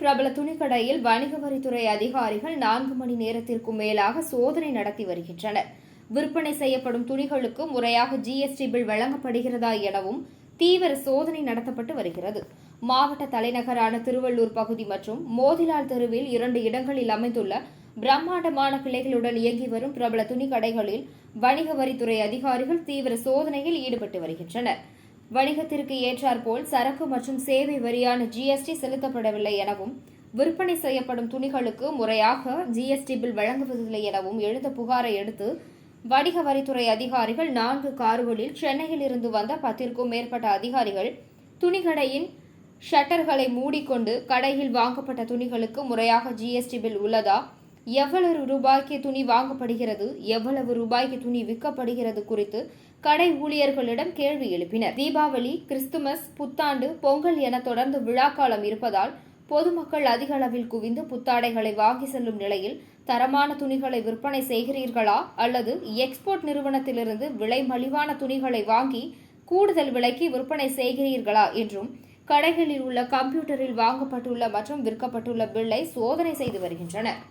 துணிக்கடையில் வணிக வரித்துறை அதிகாரிகள் நான்கு மணி நேரத்திற்கும் மேலாக சோதனை நடத்தி வருகின்றனர். விற்பனை செய்யப்படும் துணிகளுக்கு முறையாக ஜிஎஸ்டி பில் வழங்கப்படுகிறதா எனவும் தீவிர சோதனை நடத்தப்பட்டு வருகிறது. மாவட்ட தலைநகரான திருவள்ளூர் பகுதி மற்றும் மோதிலால் தெருவில் இரண்டு இடங்களில் அமைந்துள்ள பிரம்மாண்டமான கிளைகளுடன் இயங்கி வரும் பிரபல துணிக்கடைகளில் வணிக வரித்துறை அதிகாரிகள் தீவிர சோதனையில் ஈடுபட்டு வருகின்றனர். வணிகத்திற்கு ஏற்றாற்போல் சரக்கு மற்றும் சேவை வரியான ஜிஎஸ்டி செலுத்தப்படவில்லை எனவும் விற்பனை செய்யப்படும் துணிகளுக்கு முறையாக ஜிஎஸ்டி பில் வழங்குவதில்லை எனவும் எழுந்த புகாரை அடுத்து வணிக வரித்துறை அதிகாரிகள் நான்கு கார்களில் சென்னையில் இருந்து வந்த பத்திற்கும் மேற்பட்ட அதிகாரிகள் துணிக்கடையின் ஷட்டர்களை மூடிக்கொண்டு கடையில் வாங்கப்பட்ட துணிகளுக்கு முறையாக ஜிஎஸ்டி பில் உள்ளதா? எவ்வளவு ரூபாய்க்கு துணி வாங்கப்படுகிறது? எவ்வளவு ரூபாய்க்கு துணி விற்கப்படுகிறது குறித்து கடை ஊழியர்களிடம் கேள்வி எழுப்பினர். தீபாவளி கிறிஸ்துமஸ் புத்தாண்டு பொங்கல் என தொடர்ந்து விழாக்காலம் இருப்பதால் பொதுமக்கள் அதிக அளவில் குவிந்து புத்தாடைகளை வாங்கி செல்லும் நிலையில் தரமான துணிகளை விற்பனை செய்கிறீர்களா? அல்லது எக்ஸ்போர்ட் நிறுவனத்திலிருந்து விலை மலிவான துணிகளை வாங்கி கூடுதல் விலைக்கு விற்பனை செய்கிறீர்களா? என்றும் கடைகளில் உள்ள கம்ப்யூட்டரில் வாங்கப்பட்டுள்ள மற்றும் விற்கப்பட்டுள்ள பில்லை சோதனை செய்து வருகின்றனர்.